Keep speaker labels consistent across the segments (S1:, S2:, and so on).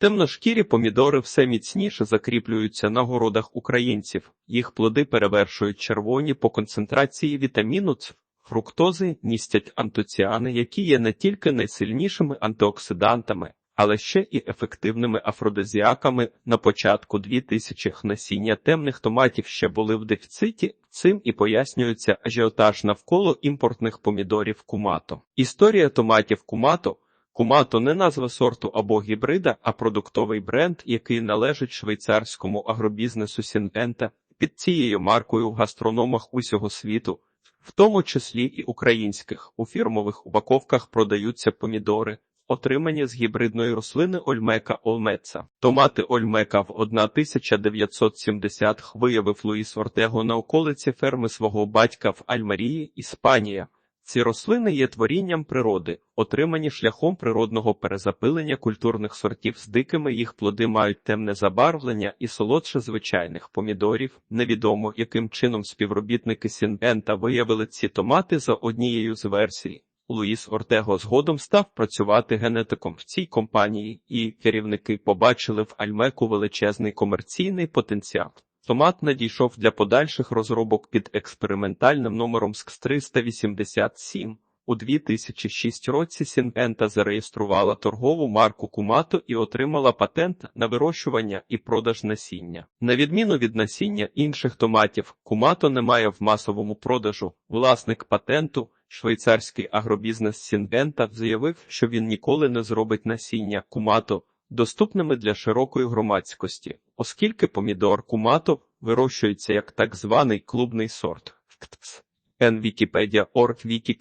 S1: Темношкірі помідори все міцніше закріплюються на городах українців. Їх плоди перевершують червоні по концентрації вітаміну Ц. Фруктози містять антоціани, які є не тільки найсильнішими антиоксидантами, але ще і ефективними афродизіаками. На початку 2000-х насіння темних томатів ще були в дефіциті. Цим і пояснюється ажіотаж навколо імпортних помідорів кумато. Історія томатів кумато Кумато не назва сорту або гібрида, а продуктовий бренд, який належить швейцарському агробізнесу Сінвента. Під цією маркою в гастрономах усього світу, в тому числі і українських, у фірмових упаковках продаються помідори, отримані з гібридної рослини Ольмека Олмеца. Томати Ольмека в 1970-х виявив Луїс Ортего на околиці ферми свого батька в Альмарії, Іспанія. Ці рослини є творінням природи, отримані шляхом природного перезапилення культурних сортів з дикими їх плоди мають темне забарвлення і солодше звичайних помідорів. Невідомо, яким чином співробітники Сінвента виявили ці томати за однією з версій. Луїс Ортего згодом став працювати генетиком в цій компанії, і керівники побачили в Альмеку величезний комерційний потенціал. Томат надійшов для подальших розробок під експериментальним номером скс 387 У 2006 році Сінвента зареєструвала торгову марку Кумато і отримала патент на вирощування і продаж насіння. На відміну від насіння інших томатів, Кумато не має в масовому продажу. Власник патенту, швейцарський агробізнес Сінвента, заявив, що він ніколи не зробить насіння Кумато доступними для широкої громадськості, оскільки помідор кумато вирощується як так званий клубний сорт. NVikipedia Org Вікі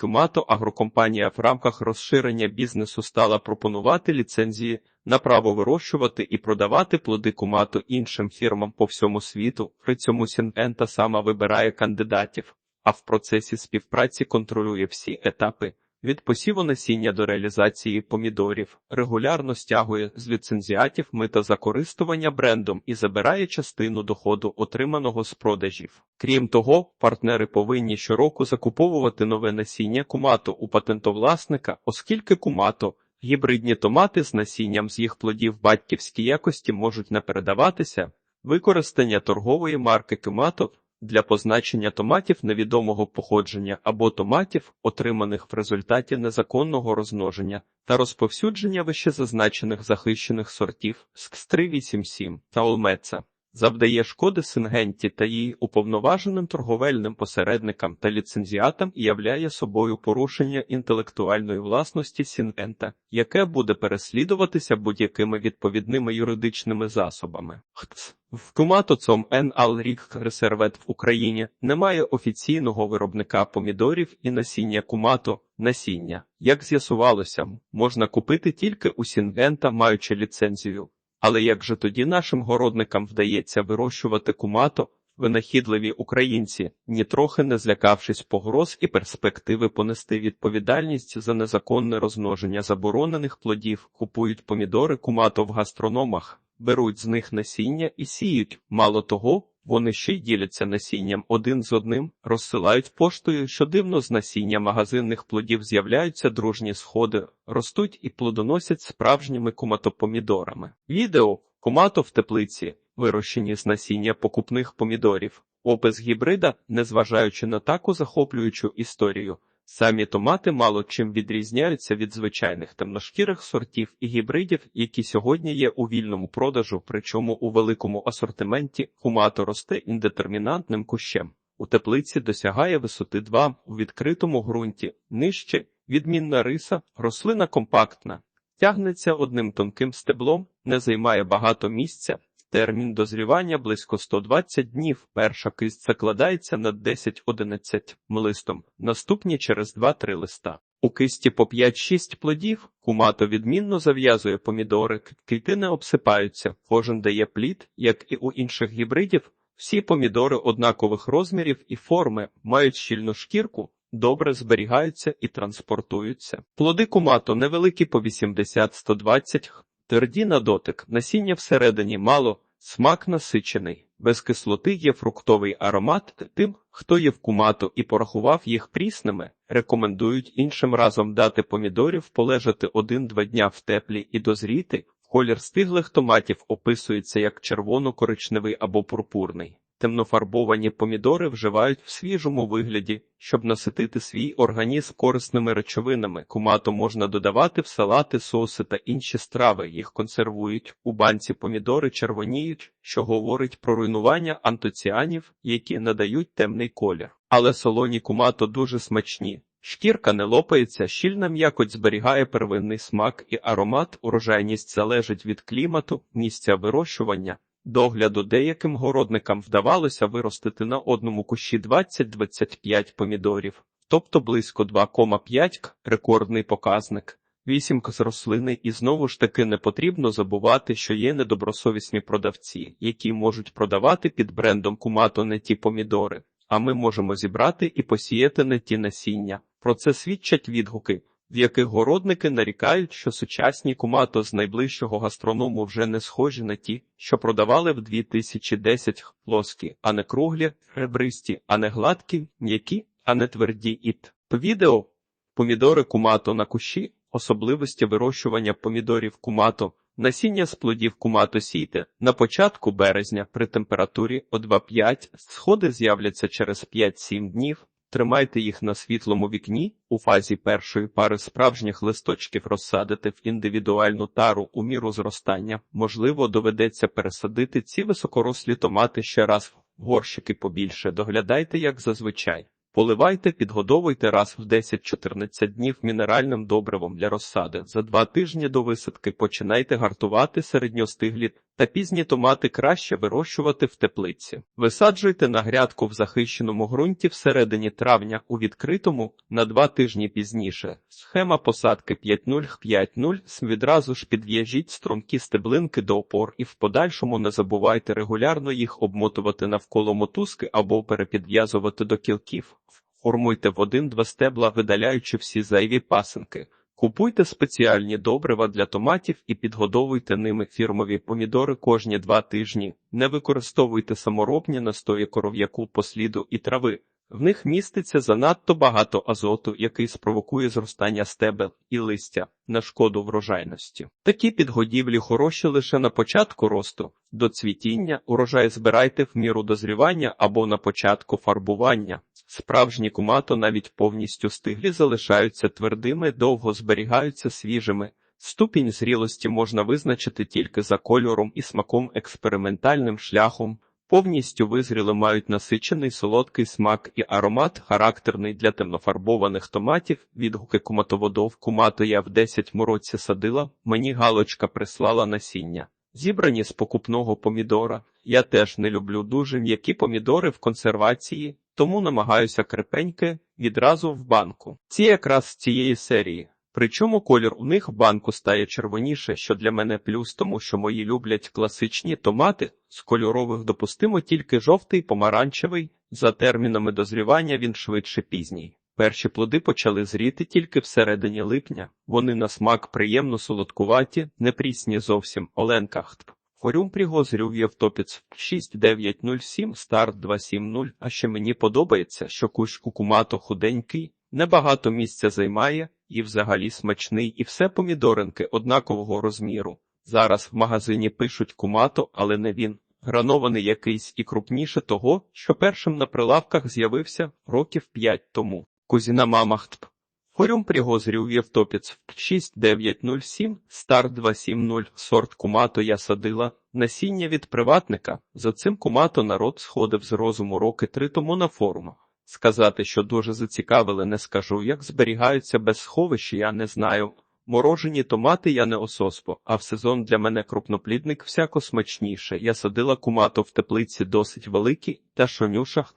S1: агрокомпанія в рамках розширення бізнесу стала пропонувати ліцензії на право вирощувати і продавати плоди кумато іншим фірмам по всьому світу. При цьому Сінвента сама вибирає кандидатів, а в процесі співпраці контролює всі етапи. Від посіву насіння до реалізації помідорів регулярно стягує з ліцензіатів мита за користування брендом і забирає частину доходу, отриманого з продажів. Крім того, партнери повинні щороку закуповувати нове насіння кумато у патентовласника, оскільки кумато гібридні томати з насінням з їх плодів батьківській якості можуть не передаватися. Використання торгової марки кумато для позначення томатів невідомого походження або томатів, отриманих в результаті незаконного розмноження та розповсюдження вищезазначених захищених сортів скс 387 та Олмеца завдає шкоди Сингенті та її уповноваженим торговельним посередникам та ліцензіатам і являє собою порушення інтелектуальної власності Сінгента, яке буде переслідуватися будь-якими відповідними юридичними засобами. ХЦ. В Куматоцом Н. Рік Ресервет в Україні немає офіційного виробника помідорів і насіння кумато. Насіння, як з'ясувалося, можна купити тільки у Сінгента, маючи ліцензію. Але як же тоді нашим городникам вдається вирощувати кумато, винахідливі українці, нітрохи не злякавшись погроз і перспективи понести відповідальність за незаконне розмноження заборонених плодів, купують помідори кумато в гастрономах, беруть з них насіння і сіють. Мало того, вони ще й діляться насінням один з одним, розсилають поштою, що дивно з насіння магазинних плодів з'являються дружні сходи, ростуть і плодоносять справжніми куматопомідорами. Відео кумато в теплиці, вирощені з насіння покупних помідорів, опис гібрида, незважаючи на таку захоплюючу історію. Самі томати мало чим відрізняються від звичайних темношкірих сортів і гібридів, які сьогодні є у вільному продажу, причому у великому асортименті кумато росте індетермінантним кущем. У теплиці досягає висоти 2 у відкритому ґрунті, нижче відмінна риса, рослина компактна, тягнеться одним тонким стеблом, не займає багато місця. Термін дозрівання близько 120 днів. Перша кисть закладається на 10-11 листом, наступні через 2-3 листа. У кисті по 5-6 плодів кумато відмінно зав'язує помідори, квіти обсипаються, кожен дає плід, як і у інших гібридів. Всі помідори однакових розмірів і форми мають щільну шкірку, добре зберігаються і транспортуються. Плоди кумато невеликі по 80-120 Тверді на дотик, насіння всередині мало, смак насичений, без кислоти є фруктовий аромат. Тим, хто є в кумату і порахував їх прісними, рекомендують іншим разом дати помідорів полежати один-два дня в теплі і дозріти. Колір стиглих томатів описується як червоно-коричневий або пурпурний. Темнофарбовані помідори вживають в свіжому вигляді, щоб наситити свій організм корисними речовинами. Кумато можна додавати в салати, соуси та інші страви. Їх консервують. У банці помідори червоніють, що говорить про руйнування антоціанів, які надають темний колір. Але солоні кумато дуже смачні. Шкірка не лопається, щільна м'якоть зберігає первинний смак і аромат. Урожайність залежить від клімату, місця вирощування. Догляду деяким городникам вдавалося виростити на одному кущі 20-25 помідорів, тобто близько 2,5 к – рекордний показник. 8 к з рослини і знову ж таки не потрібно забувати, що є недобросовісні продавці, які можуть продавати під брендом кумато не ті помідори, а ми можемо зібрати і посіяти не ті насіння. Про це свідчать відгуки, в яких городники нарікають, що сучасні кумато з найближчого гастроному вже не схожі на ті, що продавали в 2010 плоскі, а не круглі, ребристі, а не гладкі, м'які, а не тверді іт. Відео помідори кумато на кущі, особливості вирощування помідорів кумато, насіння з плодів кумато сійте на початку березня при температурі о 2,5, сходи з'являться через 5-7 днів. Тримайте їх на світлому вікні, у фазі першої пари справжніх листочків розсадити в індивідуальну тару у міру зростання. Можливо, доведеться пересадити ці високорослі томати ще раз в горщики побільше. Доглядайте, як зазвичай. Поливайте, підгодовуйте раз в 10-14 днів мінеральним добривом для розсади. За два тижні до висадки починайте гартувати середньостиглі та пізні томати краще вирощувати в теплиці. Висаджуйте на грядку в захищеному ґрунті всередині травня у відкритому на два тижні пізніше. Схема посадки 5.0-5.0 відразу ж підв'яжіть стрункі стеблинки до опор і в подальшому не забувайте регулярно їх обмотувати навколо мотузки або перепідв'язувати до кілків. Формуйте в один-два стебла, видаляючи всі зайві пасинки. Купуйте спеціальні добрива для томатів і підгодовуйте ними фірмові помідори кожні два тижні. Не використовуйте саморобні настої коров'яку посліду і трави. В них міститься занадто багато азоту, який спровокує зростання стебел і листя на шкоду врожайності. Такі підгодівлі хороші лише на початку росту, до цвітіння, урожай збирайте в міру дозрівання або на початку фарбування. Справжні кумато навіть повністю стиглі залишаються твердими, довго зберігаються свіжими. Ступінь зрілості можна визначити тільки за кольором і смаком експериментальним шляхом. Повністю визріли мають насичений солодкий смак і аромат, характерний для темнофарбованих томатів. Відгуки куматоводов кумато я в 10 році садила, мені галочка прислала насіння. Зібрані з покупного помідора. Я теж не люблю дуже м'які помідори в консервації, тому намагаюся крепеньке відразу в банку. Ці якраз з цієї серії. Причому колір у них банку стає червоніше, що для мене плюс, тому що мої люблять класичні томати. З кольорових допустимо тільки жовтий, помаранчевий. За термінами дозрівання він швидше пізній. Перші плоди почали зріти тільки всередині липня. Вони на смак приємно солодкуваті, не прісні зовсім. Оленка Хтп. Хорюм пригозрюв Євтопіц 6907 старт 270. А ще мені подобається, що кущ кукумато худенький, небагато місця займає і взагалі смачний, і все помідоринки однакового розміру. Зараз в магазині пишуть кумато, але не він. Гранований якийсь і крупніше того, що першим на прилавках з'явився років п'ять тому. Кузіна мамахтп. Хорюм пригозрів Євтопіц 6907, стар 270, сорт кумато я садила, насіння від приватника. За цим кумато народ сходив з розуму роки три тому на форумах. Сказати, що дуже зацікавили, не скажу. Як зберігаються без сховища, я не знаю. Морожені томати я не ососпо, а в сезон для мене крупноплідник всяко смачніше. Я садила кумато в теплиці досить великі, та шонюшах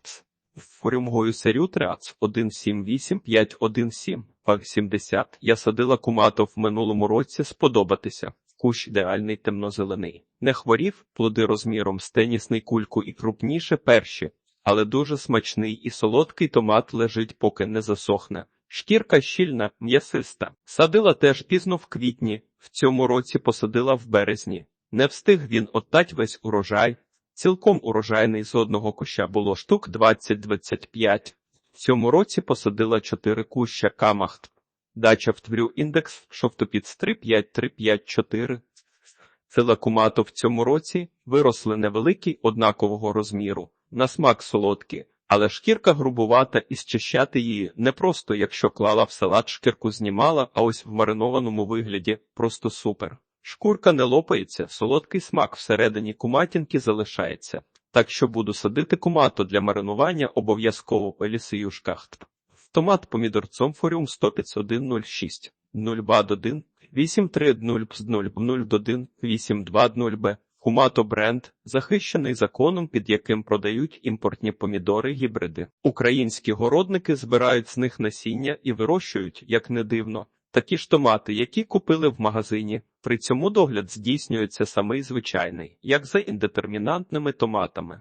S1: форюмгою серю трац 178 517 пак 70. Я садила кумато в минулому році сподобатися. Кущ ідеальний темнозелений. Не хворів, плоди розміром з тенісний кульку і крупніше перші але дуже смачний і солодкий томат лежить, поки не засохне. Шкірка щільна, м'ясиста. Садила теж пізно в квітні, в цьому році посадила в березні. Не встиг він оттать весь урожай. Цілком урожайний з одного куща було штук 20-25. В цьому році посадила чотири куща камахт. Дача в тврю індекс, шовтопіц 35354. Сила кумато в цьому році виросли невеликі однакового розміру, на смак солодкі, але шкірка грубувата і зчищати її не просто, якщо клала в салат шкірку знімала, а ось в маринованому вигляді просто супер. Шкурка не лопається, солодкий смак всередині куматінки залишається. Так що буду садити кумато для маринування обов'язково по лісиюшках. Томат помідорцом форіум 105.106, 0 бад 1, 830 0 0 820 б Хумато бренд, захищений законом, під яким продають імпортні помідори гібриди. Українські городники збирають з них насіння і вирощують, як не дивно, такі ж томати, які купили в магазині. При цьому догляд здійснюється самий звичайний, як за індетермінантними томатами.